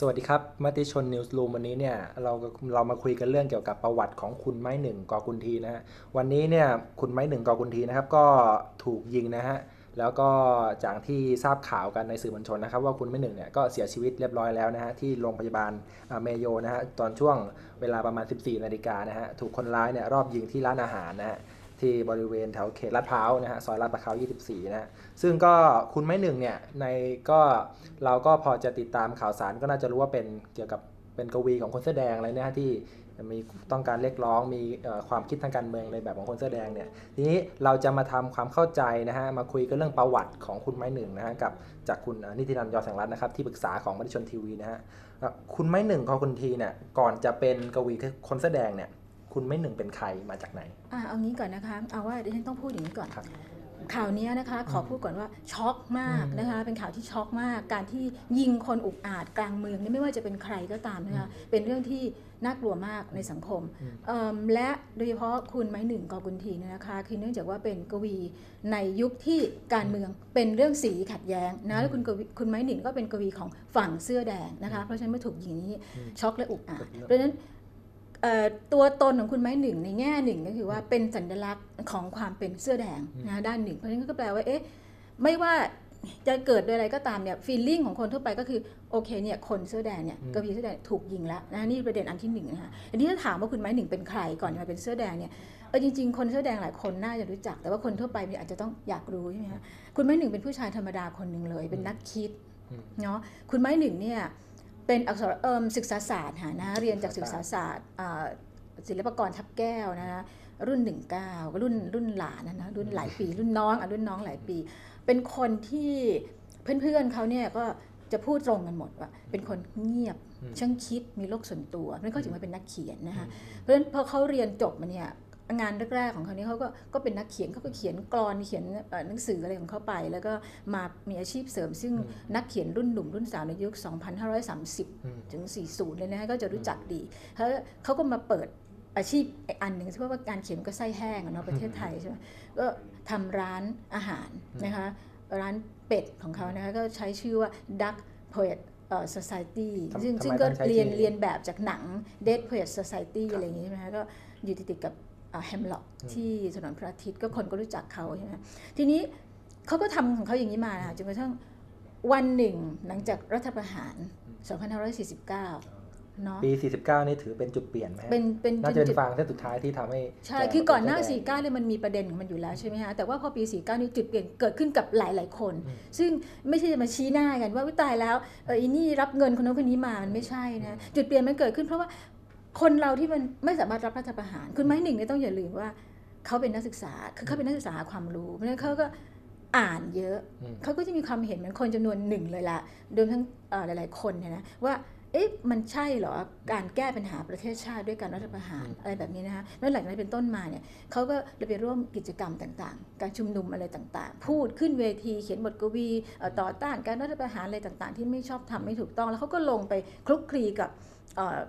สวัสดีครับมติชนนิวส์รูมวันนี้เนี่ยเราเรามาคุยกันเรื่องเกี่ยวกับประวัติของคุณไม้หนึ่งกอกุนทีนะฮะวันนี้เนี่ยคุณไม้หนึ่งกอกุนทีนะครับก็ถูกยิงนะฮะแล้วก็จากที่ทราบข่าวกันในสื่อมวลชนนะครับ ว่าคุณไม้หนึ่งเนี่ยก็เสียชีวิตเรียบร้อยแล้วนะฮะที่โรงพยาบาลเมโยนะฮะตอนช่วงเวลาประมาณ 14นาฬิกานะฮะถูกคนร้ายเนี่ยรอบยิงที่ร้านอาหารนะฮะ ที่บริเวณแถวเขตลาดพร้าวนะฮะซอยลาดพร้าว 24 นะฮะซึ่งก็คุณไม้หนึ่งเนี่ยในก็เราก็พอจะติดตามข่าวสารก็น่าจะรู้ว่าเป็นเกี่ยวกับเป็นกวีของคนเสื้อแดงอะไรเนี่ยฮะที่มีต้องการเรียกร้องมีความคิดทางการเมืองในแบบของคนเสื้อแดงเนี่ยทีนี้เราจะมาทำความเข้าใจนะฮะมาคุยกันเรื่องประวัติของคุณไม้หนึ่งนะฮะกับจากคุณนิตินันยอแสงรัตน์นะครับที่ปรึกษาของมติชนทีวีนะฮะคุณไม้หนึ่งของคุณทีเนี่ยก่อนจะเป็นกวีคนเสื้อแดงเนี่ย คุณไม้หนึ่งเป็นใครมาจากไหนอะเอางี้ก่อนนะคะ เอาว่าดิฉันต้องพูดอย่างนี้ก่อนครับข่าวเนี้ยนะคะขอพูดก่อนว่าช็อกมากนะคะเป็นข่าวที่ช็อกมาก การที่ยิงคนอุกอาจกลางเมืองนี่ไม่ว่าจะเป็นใครก็ตามนะคะเป็นเรื่องที่น่ากลัวมากในสังคมอืมเอิ่มและโดยเฉพาะคุณไม้หนึ่งกอกุนทีเนี่ยนะคะคือเนื่องจากว่าเป็นกวีในยุคที่การเมืองเป็นเรื่องสีขัดแย้งนะแล้วคุณกวีคุณไม้หนึ่งก็เป็นกวีของฝั่งเสื้อแดงนะคะเพราะฉะนั้นเมื่อถูกยิงนี้อืมช็อกและอุกอาจครับเพราะฉะนั้นเอ่อ ตัวตนของคุณไม้หนึ่งในแง่หนึ่งก็คือว่าเป็นสัญลักษณ์ของความเป็นเสื้อแดงนะด้านหนึ่ง เพราะฉะนั้นก็แปลว่าเอ๊ะไม่ว่าจะเกิดโดยอะไรก็ตามเนี่ยฟีลลิ่งของคนทั่วไปก็คือโอเคเนี่ยคนเสื้อแดงเนี่ยอืมกวีเสื้อแดงถูกยิงแล้วนะนี่ประเด็นอันที่หนึ่งนะคะอันนี้ถ้าถามว่าคุณไม้หนึ่งเป็นใครก่อนจะมาเป็นเสื้อแดงเนี่ยเออจริงๆคนเสื้อแดงหลายคนน่าจะรู้จัก แต่ว่าคนทั่วไปอาจจะต้องอยากรู้ใช่ไหมคะคุณไม้หนึ่งเป็นผู้ชายธรรมดาคนหนึ่งเลย เป็นนักคิดอืมเนาะคุณไม้หนึ่งเนี่ย เป็นอักษรเอิมศึกษาศาสตร์ค่ะนะเรียนจากศึกษาศาสตร์อ่าศิลปากรทับแก้วนะคะรุ่น 19ก็รุ่นรุ่นหลานนะนะรุ่นหลายปี รุ่นน้องอะรุ่นน้องหลายปี เป็นคนที่เพื่อนๆเขาเนี่ยก็จะพูดตรงกันหมดว่า เป็นคนเงียบอืมช่างคิดมีโลกส่วนตัวนั่นก็ถึงมาเป็นนักเขียนนะคะเพราะฉะนั้นพอเขาเรียนจบมาเนี่ย งานแรกๆของเขาเนี่ยเขาก็ก็เป็นนักเขียนเขาก็เขียนกรอนเขียนเอ่อหนังสืออะไรของเขาไป แล้วก็มามีอาชีพเสริม ซึ่งอืมนักเขียนรุ่นหนุ่มรุ่นสาวในยุค 2530อืมถึง 40 เลยนะฮะก็จะรู้จักดีเขาเขาก็มาเปิดอาชีพอีกอันหนึ่งเพราะว่าการเขียนก็ไส้แห้งอะเนาะประเทศไทยใช่ไหมก็ทำร้านอาหารนะคะร้านเป็ดของเขานะคะก็ใช้ชื่อว่า Duck Poet เอ่อ Society ทำซึ่งทำไมซึ่งก็ต้องใช้เรียนชื่อเรียนแบบจากหนัง Dead Poet Society ครับอะไรอย่างงี้ใช่ไหมคะก็อยู่ติดๆกับ แฮมล็อกอืมที่ถนนพระอาทิตย์ก็คนก็รู้จักเขาใช่ไหมทีนี้เขาก็ทำของเขาอย่างนี้มานะคะจนกระทั่งวันหนึ่งหลังจากรัฐประหาร 2549 เนาะปี 49 นี่ถือเป็นจุดเปลี่ยนไหมฮะเป็นเป็นน่าจะเป็นจุดฟางเส้นสุดท้ายที่ทำให้ ใช่แคือก่อนหน้าเป็เสื้อแดง49เนี่ยมันมีประเด็นของมันอยู่แล้วใช่ไหมฮะ แต่ว่าพอปี 49 นี่จุดเปลี่ยนเกิดขึ้นกับหลาย ๆ คนอืมซึ่งไม่ใช่จะมาชี้หน้ากันว่าวิตายแล้วเอออีนี่รับเงินคนนั้นคนนี้มา มันไม่ใช่นะ จุดเปลี่ยนมันเกิดขึ้นเพราะว่า คนเราที่มันไม่สามารถรับรัฐประหาร คุณไม้หนึ่งเนี่ยต้องอย่าลืมว่าเขาเป็นนักศึกษา คือเขาเป็นนักศึกษาหาความรู้ เพราะฉะนั้นเขาก็อ่านเยอะอืมเขาก็จะมีความเห็นเหมือนคนจำนวนหนึ่งเลยล่ะรวมทั้งเอ่อหลาย ๆ คนเนี่ยนะว่าเอ๊ะมันใช่เหรอการแก้ปัญหาประเทศชาติด้วยการรัฐประหารอืมอะไรแบบนี้นะคะแล้วหลังจากนั้นเป็นต้นมาเนี่ยเขาก็เลยไปร่วมกิจกรรมต่างๆ การชุมนุมอะไรต่างๆ พูดขึ้นเวทีเขียนบทกวีเอ่อต่อต้านการรัฐประหารอะไรต่างๆ ที่ไม่ชอบทำไม่ถูกต้อง แล้วเขาก็ลงไปคลุกคลีกับเอ่อ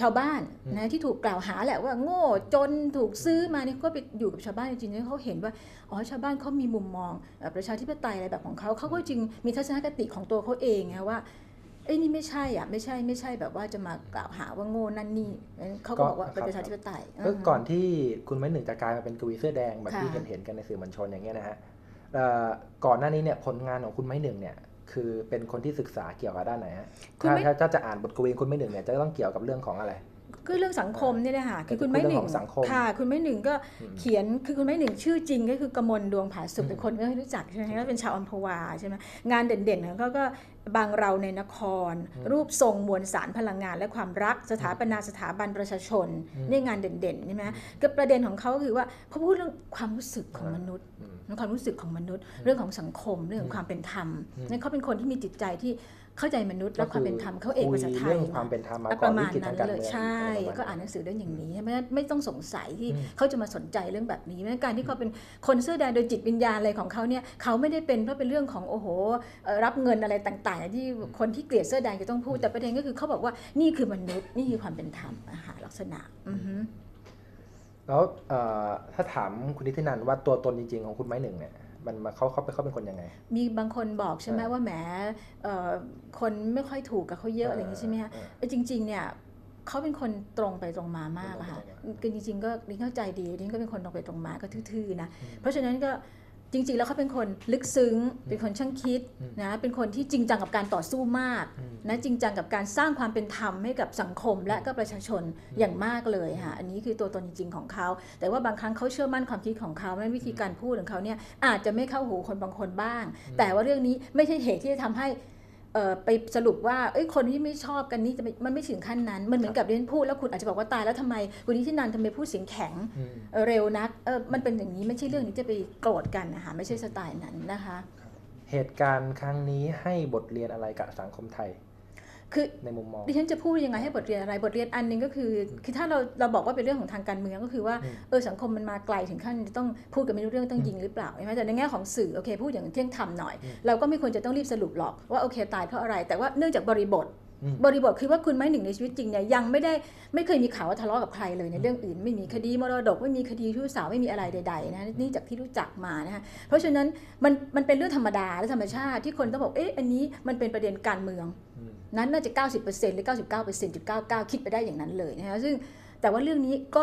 ชาวบ้านนะที่ถูกกล่าวหาแหละว่าโง่จนถูกซื้อมาเนี่ยก็ไปอยู่กับชาวบ้านจริงๆแล้วเขาเห็นว่าอ๋อชาวบ้านเขามีมุมมองเอ่อประชาธิปไตยอะไรแบบของเขาเขาก็จึงมีทัศนคติของตัวเขาเองไงว่าเอ้ยนี่ไม่ใช่อะไม่ใช่ไม่ใช่แบบว่าจะมากล่าวหาว่าโง่นั่นนี่เขาก็บอกว่าเป็นประชาธิปไตยก็อืมก่อนที่คุณไม้หนึ่งจะกลายมาเป็นกวีเสื้อแดงแบบที่ค่ะเห็นเห็นๆกันในสื่อมวลชนอย่างเงี้ยนะฮะเอ่อก่อนหน้านี้เนี่ยผลงานของคุณไม้หนึ่งเนี่ย คือเป็นคนที่ศึกษาเกี่ยวกับด้านไหนฮะคุณถ้าไม้ถ้าถ้าจะอ่านบทกวีคุณไม้หนึ่งเนี่ยจะต้องเกี่ยวกับเรื่องของอะไร คือเรื่องสังคมเนี่ยนะคะคือคุณคือไม่หเรื่นึ่องงของสังคมค่ะ คุณไม่หนึ่งก็อืมเขียนคือคุณไม่หนึ่งชื่อจริงก็คือกมลดวงผาสุกอืมแต่คนก็ไม่รู้จักใช่ไหมก็เป็นชาวอัมพวาใช่ไหมงานเด่นๆของเขาก็บางเราในนคร รูปทรงมวลสารพลังงานและความรักสถาปนาสถาบันประชาชนอืมนี่งานเด่นๆใช่ไหมก็ประเด็นของเขาก็คือว่าเขาพูดเรื่องความรู้สึกของมนุษย์อืมความรู้สึกของมนุษย์ เรื่องของสังคมเรื่องของความเป็นธรรมอืมนั่นเขาเป็นคนที่มีจิตใจที่ เข้าใจมนุษย์และความเป็นธรรมเขาเอกภาษาไทคุยเรื่องมาความเป็นธรรมมาปก่อนระวิมาณกฤตนั้ทางนการเลยเมืองใช่อะไรประมาณก็อ่านหนังสือได้อย่างนี้เพราะฉะนั้นไม่ต้องสงสัยที่อืมเขาจะมาสนใจเรื่องแบบนี้เพราะฉะนั้นการที่เขาเป็นคนเสื้อแดงโดยจิตวิญญาณอะไรของเขาเนี่ยเขาไม่ได้เป็นเพราะเป็นเรื่องของโอ้โหเอ่อรับเงินอะไรต่างๆ ที่คนที่เกลียดเสื้อแดงจะต้องพูดแต่ประเด็นก็คือเขาบอกว่านี่คือมนุษย์นี่คือความเป็นธรรมอาหารลักษณะอือฮึแล้วเอ่อถ้าถามคุณนิตินันท์ว่าตัวตนจริงๆของคุณไม้หนึ่งเนี่ย มันมาเขาเขาเป็นเขาเป็นคนยังไง มีบางคนบอกใช่ไหมเออว่าแหมเอ่อคนไม่ค่อยถูกกับเขาเยอะอะไรอย่างนี้ใช่ไหมฮะเออเออจริง ๆ เนี่ยเขาเป็นคนตรงไปตรงมามากอะค่ะตรงไปตรงมาคือจริงๆก็ดิ้งเข้าใจดีดิ้งก็เป็นคนตรงไปตรงมาก็ทื่อๆนะอืมเพราะฉะนั้นก็ จริง ๆ แล้วเขาเป็นคนลึกซึ้ง เป็นคนช่างคิดอืมนะเป็นคนที่จริงจังกับการต่อสู้มากอืมนะจริงจังกับการสร้างความเป็นธรรมให้กับสังคม และก็ประชาชนอย่างมากเลยค่ะอันนี้คือตัวตนจริง ๆ ของเขา แต่ว่าบางครั้งเขาเชื่อมั่นความคิดของเขาและวิธีการพูดของเขาเนี่ยอาจจะไม่เข้าหูคนบางคนบ้าง แต่ว่าเรื่องนี้ไม่ใช่เหตุที่จะทำให้เอ่อ ไปสรุปว่าเอ้ยคนที่ไม่ชอบกันนี่จะไม่มันไม่ถึงขั้นนั้น มันเหมือนกับเรียนพูดแล้วคุณอาจจะบอกว่าตายแล้วทำไมคุณนิตินันท์ทำไมพูดเสียงแข็งอืมเอ่อเร็วนักเออมันเป็นอย่างนี้ไม่ใช่เรื่องนี้จะไปโกรธกันนะคะไม่ใช่สไตล์นั้นนะคะ เหตุการณ์ครั้งนี้ให้บทเรียนอะไรกับสังคมไทย คือในมุมมองดิฉันจะพูดยังไงให้บทเรียนอะไรบทเรียนอันหนึงก็คือคือถ้าเราเราบอกว่าเป็นเรื่องของทางการเมืองก็คือว่าอืมเออสังคมมันมาไกลถึงขั้นจะต้องพูดกันไม่รู้เรื่องต้องยิงหรือเปล่าใช่ไหมแต่ในแง่ของสื่อโอเคพูดอย่างเที่ยงธรรมหน่อยอืมเราก็ไม่ควรจะต้องรีบสรุปหรอกว่าโอเคตายเพราะอะไร แต่ว่าเนื่องจากบริบทอืมบริบทคือว่าคุณไม้หนึ่งในชีวิตจริงเนี่ยยังไม่ได้ไม่เคยมีข่าวว่าทะเลาะกับใครเลยในเรื่องอื่น ไม่มีคดีมรดกไม่มีคดีชู้สาวไม่มีอะไรใดๆนะนี่จากที่รู้จักมานะคะเพราะฉะนั้นมันมันเป็นเรื่องธรรมดาและธรรมชาติที่คนต้องบอกเอ๊ะอันนี้มันเป็นประเด็นการเมืองอืม นั้นน่าจะ 90%หรือ 99.99 คิดไปได้อย่างนั้นเลยนะคะซึ่งแต่ว่าเรื่องนี้ก็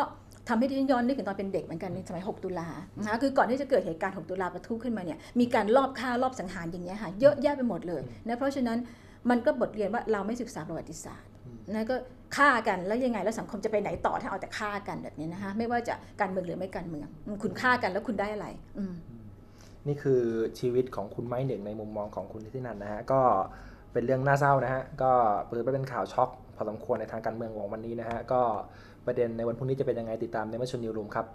ทำให้ดิฉันย้อนนึกถึงตอนเป็นเด็กเหมือนกันในสมัย 6 ตุลานะคะคือก่อนที่จะเกิดเหตุการณ์ 6 ตุลาประทุขึ้นมาเนี่ยมีการลอบฆ่าลอบสังหารอย่างเงี้ยค่ะเยอะแยะไปหมดเลยนะเพราะฉะนั้นมันก็บทเรียนว่าเราไม่ศึกษาประวัติศาสตร์นะก็ฆ่ากันแล้วยังไงแล้วสังคมจะไปไหนต่อถ้าเอาแต่ฆ่ากันแบบนี้นะคะไม่ว่าจะการเมืองหรือไม่การเมือง คุณฆ่ากันแล้วคุณได้อะไรอืมนี่คือชีวิตของคุณไม้หนึ่งในมุมมองของคุณทิตินันนะฮะก็ เป็นเรื่องน่าเศร้านะฮะ ก็เปิดไปเป็นข่าวช็อกพอสมควรในทางการเมืองของวันนี้นะฮะ ก็ประเด็นในวันพรุ่งนี้จะเป็นยังไงติดตามในมัชชนิวรูมครับ